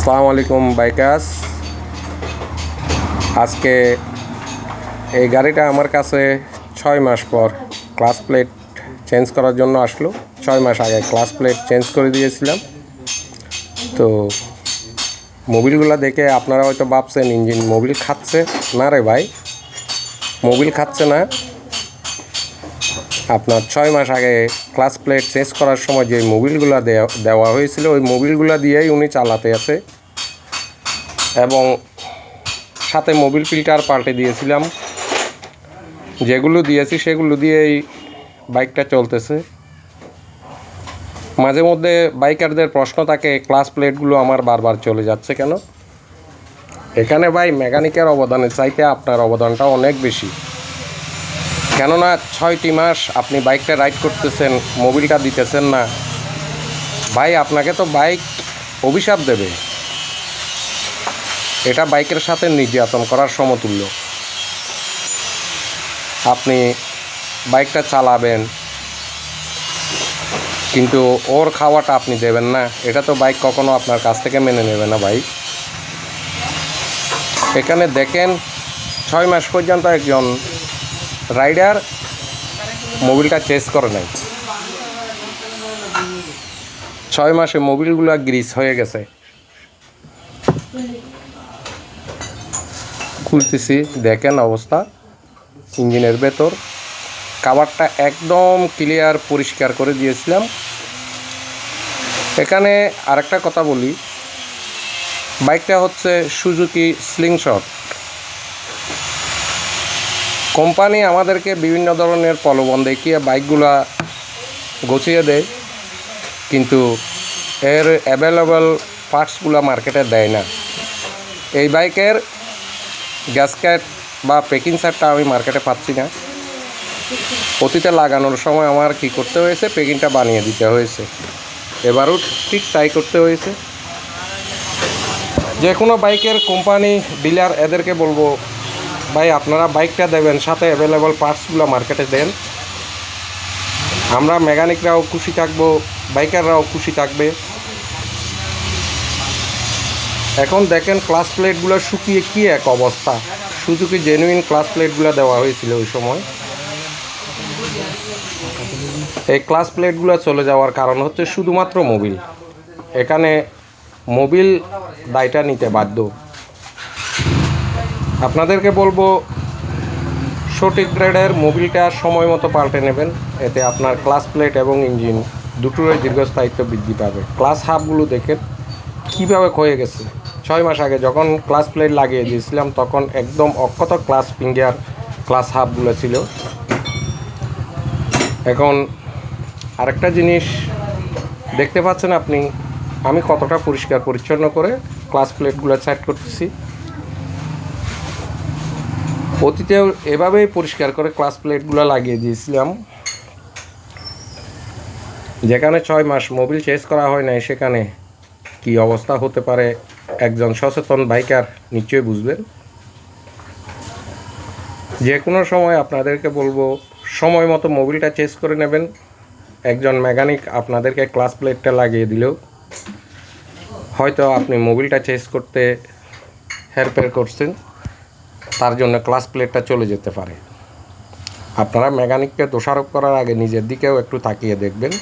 আসসালামু আলাইকুম বাইকাস। আজকে এই গাড়িটা আমার কাছে ছয় মাস পর ক্লাস প্লেট চেঞ্জ করার জন্য আসলো। ছয় মাস আগে ক্লাস প্লেট চেঞ্জ করে দিয়েছিলাম। তো মোবিলগুলো দেখে আপনারা হয়তো ভাবছেন, ইঞ্জিন মোবিল খাচ্ছে? না রে ভাই, মোবিল খাচ্ছে না। আপনার ছয় মাস আগে ক্লাস প্লেট চেঞ্জ করার সময় যে মোবিলগুলো দেওয়া হয়েছিল, ওই মোবিলগুলো দিয়েই উনি চালাতে আছে। এবং সাথে মোবিল ফিল্টার পাল্টে দিয়েছিলাম। যেগুলো দিয়েছি সেগুলো দিয়েই বাইকটা চলতেছে। মাঝে মধ্যে বাইকারদের প্রশ্ন থাকে, ক্লাস প্লেটগুলো আমার বারবার চলে যাচ্ছে কেন? এখানে ভাই, মেকানিকের অবদানের চাইতে আপনার অবদানটা অনেক বেশি। কেননা ছয়টি মাস আপনি বাইকটা রাইড করতেছেন, মোবিলটা দিতেছেন না। ভাই, আপনাকে তো বাইক অভিশাপ দেবে। এটা বাইকের সাথে নির্যাতন করার সমতুল্য। আপনি বাইকটা চালাবেন, কিন্তু ওর খাওয়াটা আপনি দেবেন না। এটা তো বাইক কখনো আপনার কাছ থেকে মেনে নেবে না ভাই। এখানে দেখেন, ছয় মাস পর্যন্ত একজন রাইডার মোবিলটা চেস করে নাই। ছয় মাসে মোবিলগুলো গ্রিস হয়ে গেছে। খুলতেছি, দেখেন অবস্থা। ইঞ্জিনের ভেতর। কাভারটা একদম ক্লিয়ার, পরিষ্কার করে দিয়েছিলাম। এখানে আরেকটা কথা বলি। বাইকটা হচ্ছে সুজুকি স্লিংশট। কোম্পানি আমাদেরকে বিভিন্ন ধরনের প্রলোভন দেখিয়ে বাইকগুলা গুছিয়ে দেয়, কিন্তু এর অ্যাভেলেবল পার্টসগুলো মার্কেটে দেয় না। এই বাইকের গ্যাসকেট বা পেকিং সেটটা আমি মার্কেটে পাচ্ছি না। অতীতে লাগানোর সময় আমার কি করতে হয়েছে? পেকিংটা বানিয়ে দিতে হয়েছে। এবারও ঠিক তাই করতে হয়েছে। যে কোনো বাইকের কোম্পানি, ডিলার এদেরকে বলব ভাই, আপনারা বাইকটা দেবেন, সাথে অ্যাভেলেবল পার্টসগুলো মার্কেটে দেন। আমরা মেকানিকরাও খুশি থাকব বাইকাররাও খুশি থাকবে। এখন দেখেন ক্লাস প্লেটগুলো শুকিয়ে কী এক অবস্থা। শুধু কি জেনুইন ক্লাস প্লেটগুলো দেওয়া হয়েছিল ওই সময়? এই ক্লাস প্লেটগুলো চলে যাওয়ার কারণ হচ্ছে শুধুমাত্র মোবিল এখানে মোবিল দায়টা নিতে বাধ্য। আপনাদেরকে বলব, সঠিক গ্রেডের মোবিলটা সময় মতো পাল্টে নেবেন। এতে আপনার ক্লাস প্লেট এবং ইঞ্জিন দুটোরই দীর্ঘস্থায়িত্ব বৃদ্ধি পাবে। ক্লাস হাফগুলো দেখেন, কীভাবে ক্ষয়ে গেছে। ছয় মাস আগে যখন ক্লাস প্লেট লাগিয়ে দিয়েছিলাম, তখন একদম অক্ষত ক্লাস ফিঙ্গার ক্লাস হাফগুলো ছিল। এখন আরেকটা জিনিস দেখতে পাচ্ছেন আপনি, আমি কতটা পরিষ্কার পরিচ্ছন্ন করে ক্লাস প্লেটগুলো সেট করতেছি। অতীতেও এভাবেই পরিষ্কার করে ক্লাস প্লেটগুলো লাগিয়ে দিয়েছিলাম। যেখানে ছয় মাস মোবিল চেঞ্জ করা হয় নাই, সেখানে কি অবস্থা হতে পারে, একজন সচেতন বাইকার নিশ্চয়ই বুঝবেন। যে কোনো সময় আপনাদেরকে বলব, সময় মতো মোবিলটা চেঞ্জ করে নেবেন। একজন মেকানিক আপনাদেরকে ক্লাস প্লেটটা লাগিয়ে দিলেও, হয়তো আপনি মোবিলটা চেঞ্জ করতে হেরফের করছেন। তার জন্য ক্লাস প্লেটটা চলে যেতে পারে। আপনারা মেকানিককে দোষারোপ করার আগে নিজের দিকেও একটু তাকিয়ে দেখবেন।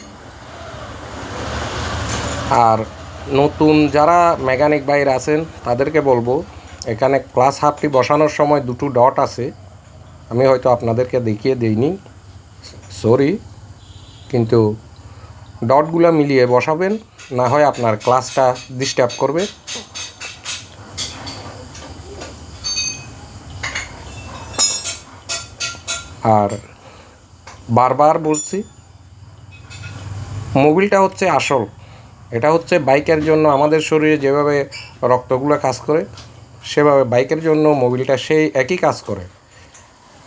আর নতুন যারা মেকানিক বাইর আছেন, তাদেরকে বলব, এখানে ক্লাস হাফটি বসানোর সময় দুটো ডট আছে। আমি হয়তো আপনাদেরকে দেখিয়ে দিইনি সরি কিন্তু ডটগুলো মিলিয়ে বসাবেন, না হয় আপনার ক্লাসটা ডিস্টার্ব করবে। আর বারবার বলছি, মোবিলটা হচ্ছে আসল। এটা হচ্ছে বাইকের জন্য আমাদের শরীরে যেভাবে রক্তগুলো কাজ করে, সেভাবে বাইকের জন্য মোবিলটা সেই একই কাজ করে।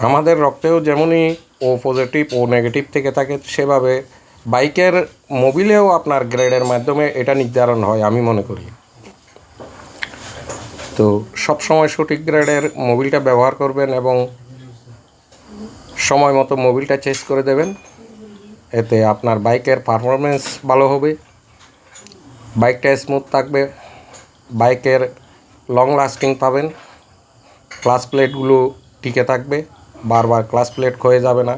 আমাদের রক্তেও যেমনই ও পজিটিভ ও নেগেটিভ থেকে থাকে, সেভাবে বাইকের মোবিলেও আপনার গ্রেডের মাধ্যমে এটা নির্ধারণ হয়, আমি মনে করি। তো সব সময় সঠিক গ্রেডের মোবিলটা ব্যবহার করবেন এবং সময় মতো মোবিলটা চেঞ্জ করে দেবেন। এতে আপনার বাইকের পারফরমেন্স ভালো হবে। বাইকটা স্মুথ থাকবে। বাইকের লং লাস্টিং পাবেন। ক্লাস প্লেটগুলো টিকে থাকবে। বারবার ক্লাস প্লেট ক্ষয়ে যাবে না।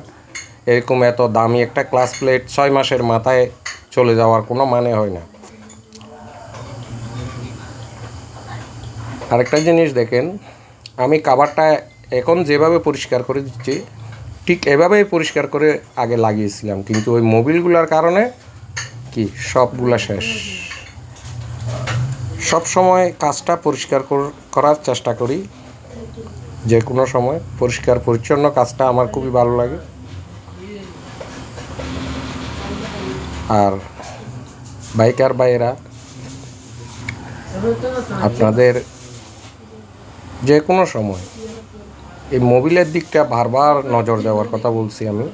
এরকম এত দামি একটা ক্লাস প্লেট ছয় মাসের মাথায় চলে যাওয়ার কোনো মানে হয় না। আরেকটা জিনিস দেখেন, আমি কাভারটা এখন যেভাবে পরিষ্কার করে দিচ্ছি ঠিক এভাবেই পরিষ্কার করে আগে লাগিয়েছিলাম। কিন্তু ওই মোবিলগুলোর কারণে কি সবগুলা শেষ। সব সময় কাজটা পরিষ্কার কর- করার চেষ্টা করি। যে কোনো সময় পরিষ্কার, পরিচ্ছন্ন কাজটা আমার খুবই ভালো লাগে। আর বাইকার বাইরা আপনাদের যে কোনো সময় এই মোবিলের দিকটা বারবার নজর দেওয়ার কথা বলছি আমি।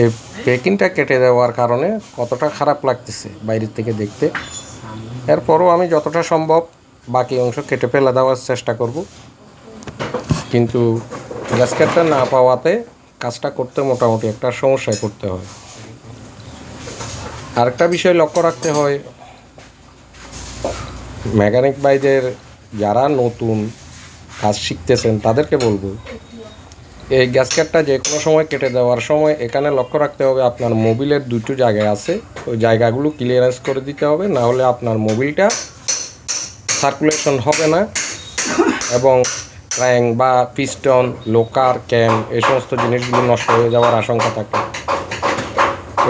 এই পেকিংটা কেটে দেওয়ার কারণে কতটা খারাপ লাগতেছে বাইরের থেকে দেখতে। এরপরও আমি যতটা সম্ভব বাকি অংশ কেটে ফেলে দেওয়ার চেষ্টা করব। কিন্তু গ্যাসকেটটা না পাওয়াতে কাজটা করতে মোটামুটি একটা সমস্যায় করতে হয়। আরেকটা বিষয় লক্ষ্য রাখতে হয়, মেকানিক ভাইদের যারা নতুন কাজ শিখতেছেন, তাদেরকে বলব, এই গ্যাসকেটটা যে কোনো সময় কেটে দেওয়ার সময় এখানে লক্ষ্য রাখতে হবে আপনার মোবিলের দুটো জায়গায় আছে। ওই জায়গাগুলো ক্লিয়ারেন্স করে দিতে হবে, না হলে আপনার মোবিলটা সার্কুলেশন হবে না। এবং ক্র্যাং বা পিস্টন লোকার ক্যাম এই সমস্ত জিনিসগুলো নষ্ট হয়ে যাওয়ার আশঙ্কা থাকে।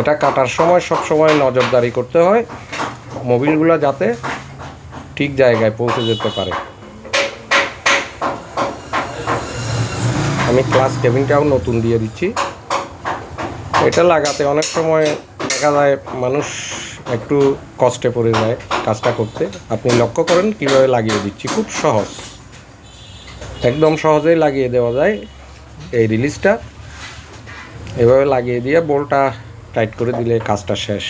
এটা কাটার সময় সব সময় নজরদারি করতে হয়। মোবিলগুলো যাতে ঠিক জায়গায় পৌঁছে যেতে পারে। আমি ক্লাস কেবিনটাও নতুন দিয়ে দিচ্ছি। এটা লাগাতে অনেক সময় দেখা যায় মানুষ একটু কষ্টে পড়ে যায় কাজটা করতে। আপনি লক্ষ্য করেন কীভাবে লাগিয়ে দিচ্ছি, খুব সহজ। একদম সহজেই লাগিয়ে দেওয়া যায় এই রিলিজটা এভাবে লাগিয়ে দিয়ে বোলটা টাইট করে দিলে কাজটা শেষ।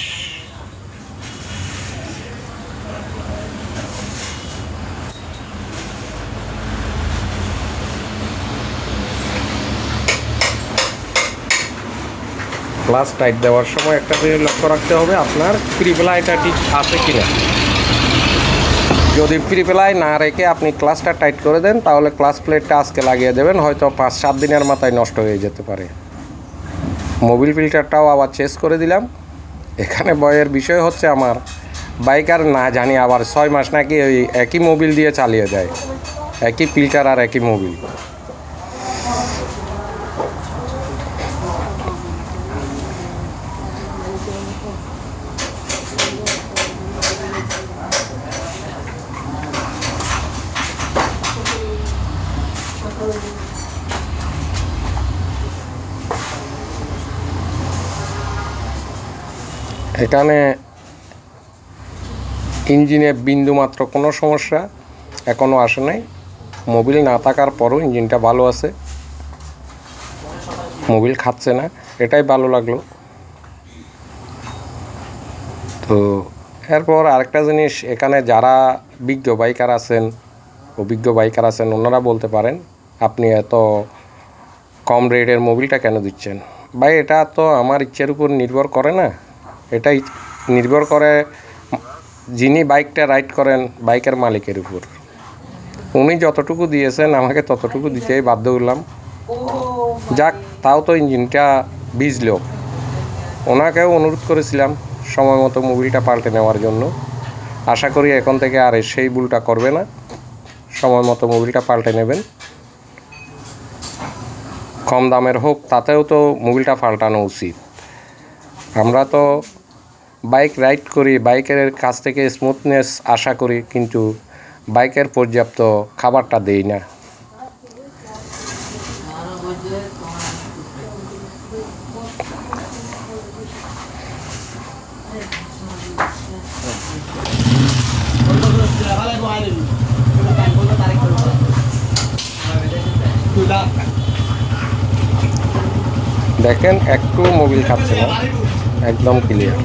ক্লাস টাইট দেওয়ার সময় একটা জিনিস লক্ষ্য রাখতে হবে, আপনার প্রিপ্লাইটা ঠিক আছে কি না যদি প্রিপ্লাই না রেখে আপনি ক্লাসটা টাইট করে দেন, তাহলে ক্লাস প্লেটটা আজকে লাগিয়ে দেবেন, হয়তো পাঁচ সাত দিনের মাথায় নষ্ট হয়ে যেতে পারে। মোবিল ফিল্টারটাও আবার চেস করে দিলাম। এখানে বয়ের বিষয় হচ্ছে আমার বাইকার না জানি আবার ছয় মাস নাকি ওই একই মোবিল দিয়ে চালিয়ে যায়। একই ফিল্টার আর একই মোবিল। এখানে ইঞ্জিনে বিন্দুমাত্র কোনো সমস্যা এখনও আসে নাই। মোবিল না থাকার পরও ইঞ্জিনটা ভালো আছে। মোবিল খাচ্ছে না, এটাই ভালো লাগল। তো এরপর আরেকটা জিনিস, এখানে যারা বিজ্ঞ বাইকার আছেন, অভিজ্ঞ বাইকার আছেন, ওনারা বলতে পারেন, আপনি এত কম রেটের মোবিলটা কেন দিচ্ছেন? ভাই, এটা তো আমার ইচ্ছের উপর নির্ভর করে না। এটাই নির্ভর করে যিনি বাইকটা রাইড করেন বাইকের মালিকের উপর। উনি যতটুকু দিয়েছেন, আমাকে ততটুকু দিতেই বাধ্য হলাম। যাক, তাও তো ইঞ্জিনটা ভিজল। ওনাকেও অনুরোধ করেছিলাম সময় মতো মোবিলটা পাল্টে নেওয়ার জন্য। আশা করি এখন থেকে আর সেই ভুলটা করবে না। সময় মতো মোবিলটা পাল্টে নেবেন। কম দামের হোক, তাতেও তো মোবিলটা পাল্টানো উচিত। আমরা তো বাইক রাইড করি, বাইকের কাছ থেকে স্মুথনেস আশা করি, কিন্তু বাইকের পর্যাপ্ত খাবারটা দেই না। দেখেন একটু মোবিল খাচ্ছে না। একদম ক্লিয়ার